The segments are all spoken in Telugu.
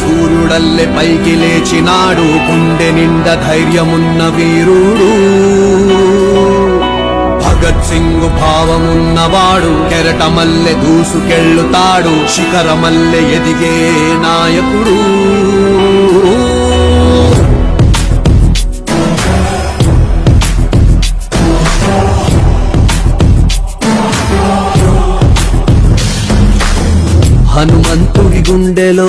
సూర్యుడల్లె పైకి లేచినాడు గుండె నిండ ధైర్యమున్న వీరుడు. భగత్ సింగ్ భావమున్నవాడు కెరటమల్లె దూసుకెళ్ళుతాడు శిఖరమల్లె ఎదిగే నాయకుడు. హనుమంతుడి గుండెలో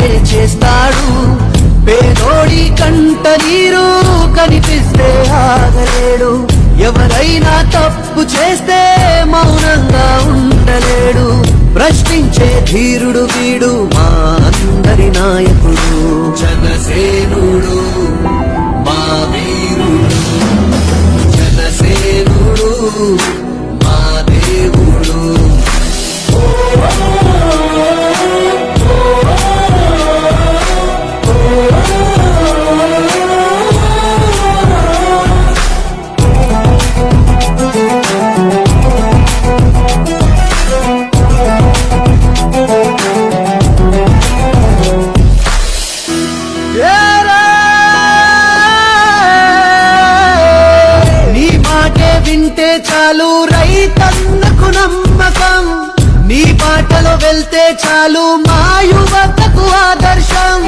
నచ్చిందే చేస్తాడు పేదోడి కంట నీరు కనిపిస్తే ఆగలేడు. ఎవరైనా తప్పు చేస్తే మౌనంగా ఉండలేడు. ప్రశ్నించే ధీరుడు వీడు మా అందరి నాయకుడు. జనసేనుడు. బాటలో వెళ్తే చాలు మా యువతకు ఆదర్శం.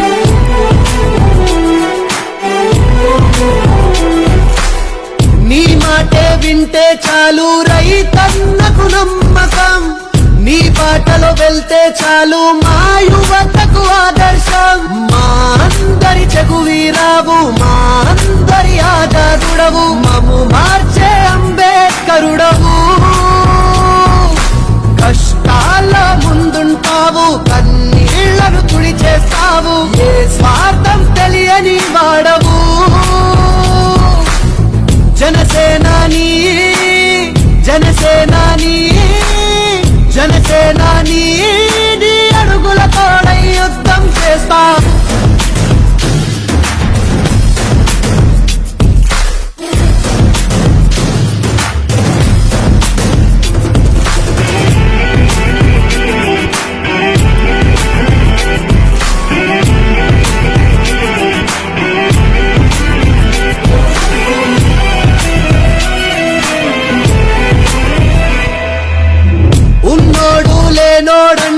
నీ మాటే వింటే చాలు రైతన్నకు నమ్మకం. నీ బాటలో వెళ్తే చాలు మా యువతకు ఆదర్శం. మా అందరి చెగువీరావు మా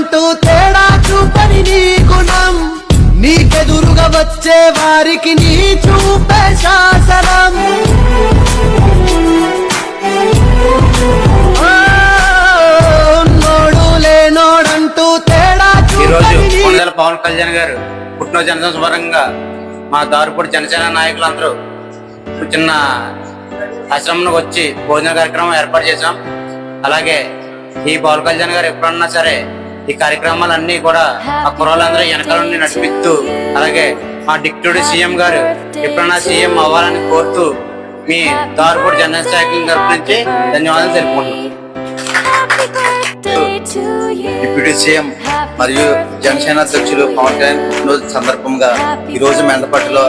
లేనోడంటూ తేడా చూపని నీ గుణం. నీకెదురుగా వచ్చే వారికి నీ చూపే శాసనం. లేనోడంటూ తేడా ఈరోజు కొండల పవన్ కళ్యాణ్ గారు పుట్టినరోజు జనసం స్వరంగా మా దారుపూడి జనసేన నాయకులందరూ చిన్న ఆశ్రమంలోకి వచ్చి భోజన కార్యక్రమం ఏర్పాటు చేశాం. అలాగే ఈ పవన్ కళ్యాణ్ గారు ఎప్పుడన్నా సరే ఈ కార్యక్రమాలన్నీ కూడా ఆ కుర్రాళ్ళందరూ వెనకాల నుండి నడిపిస్తూ అలాగే మా డిప్యూటీ సీఎం గారు ఎప్పుడన్నా సీఎం అవ్వాలని కోరుతూ మీ దారుపూడి జనరల్ సైకిల్ తరపు నుంచి ధన్యవాదాలు తెలుపుకుంటున్నాం. డిప్యూటీ సీఎం మరియు జనసేన అధ్యక్షులు పవన్ కళ్యాణ్ పుట్టినరోజు సందర్భంగా ఈ రోజు మెండపట్టులో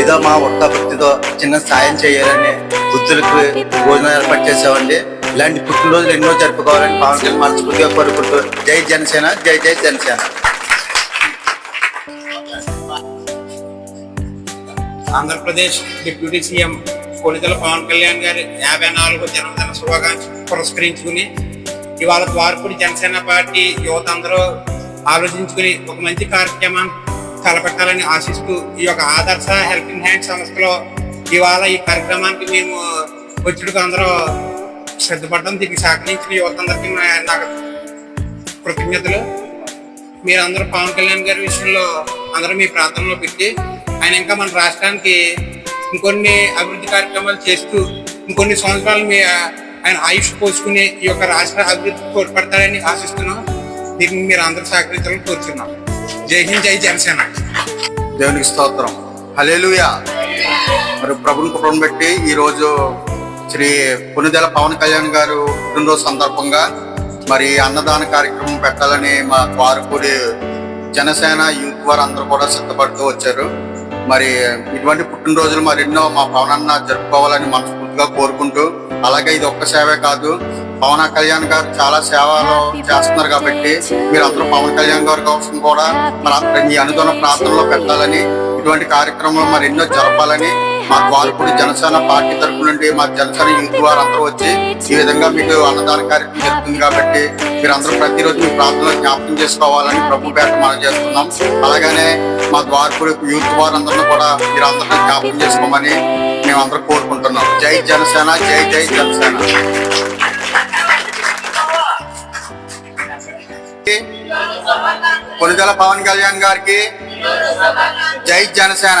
ఏదో మా వృత్తావృత్తితో చిన్న సాయం చేయాలని వృద్ధులకు భోజనం ఏర్పాటు చేసామండి ఇలాంటి పుట్టినరోజులు ఎన్నో జరుపుకోవాలని పవన్ కళ్యాణ్ మనస్ఫూర్తిగా కోరుకుంటూ జై జనసేన జై జై జనసేన. ఆంధ్రప్రదేశ్ డిప్యూటీ సీఎం కొలితల పవన్ కళ్యాణ్ గారి యాభై నాలుగు జన్మదిన శుభాకాంక్షలు పురస్కరించుకుని ఇవాళ ద్వారపూడి జనసేన పార్టీ యువత అందరూ ఆలోచించుకుని ఒక మంచి కార్యక్రమాన్ని తలపెట్టాలని ఆశిస్తూ ఈ యొక్క ఆదర్శ హెల్పింగ్ హ్యాండ్ సంస్థలో ఇవాళ ఈ కార్యక్రమానికి మేము వచ్చుడికి అందరూ సిద్ధపడడం దీనికి సహకరించిన యువతందరికీ నా- నాకు కృతజ్ఞతలు. మీరందరూ పవన్ కళ్యాణ్ గారి విషయంలో అందరూ మీ ప్రాంతంలో పెట్టి ఆయన ఇంకా మన రాష్ట్రానికి ఇంకొన్ని అభివృద్ధి కార్యక్రమాలు చేస్తూ ఇంకొన్ని సంవత్సరాలు మీ ఆయన ఆయుష్ పోసుకుని ఈ యొక్క రాష్ట్ర అభివృద్ధి తోడ్పడతాడని ఆశిస్తున్నాం. దీనికి మీరు అందరూ సహకరించాలని కోరుతున్నాం జై హింద్ జై జనసేన. దేవునికి స్తోత్రం. హలేలుయా మరి ప్రభుని కృపను పెట్టి ఈరోజు శ్రీ పునిదెల పవన్ కళ్యాణ్ గారు పుట్టినరోజు సందర్భంగా మరి అన్నదాన కార్యక్రమం పెట్టాలని మా కారుపూడి జనసేన యూత్ వారు అందరూ కూడా సిద్ధపడుతూ వచ్చారు. మరి ఇటువంటి పుట్టినరోజులు మరెన్నో మా పవన్ అన్న జరుపుకోవాలని మనస్ఫూర్తిగా కోరుకుంటూ అలాగే ఇది ఒక్క సేవే కాదు పవన్ కళ్యాణ్ గారు చాలా సేవలు చేస్తున్నారు కాబట్టి మీరందరూ పవన్ కళ్యాణ్ గారి కోసం కూడా మరి మీ అనుదాన ప్రార్థనలో పెట్టాలని ఇటువంటి కార్యక్రమాలు మరి ఎన్నో జరపాలని మా ద్వారపూడి జనసేన పార్టీ తరపు నుండి మా జనసేన యూత్ వారు అందరూ వచ్చి ఈ విధంగా మీకు అన్నదాన కార్యక్రమం జరుగుతుంది కాబట్టి మీరందరూ ప్రతిరోజు మీ ప్రాంతంలో జ్ఞాపకం చేసుకోవాలని ప్రభు పేట మనం చేస్తున్నాం. అలాగనే మా ద్వారపూడి యూత్ వారందరినీ కూడా మీరు మీరందరినీ జ్ఞాపకం చేసుకోమని మేమందరూ కోరుకుంటున్నాం. జై జనసేన జై జై జనసేన. కొనిదెల పవన్ కళ్యాణ్ గారికి జై జనసేన.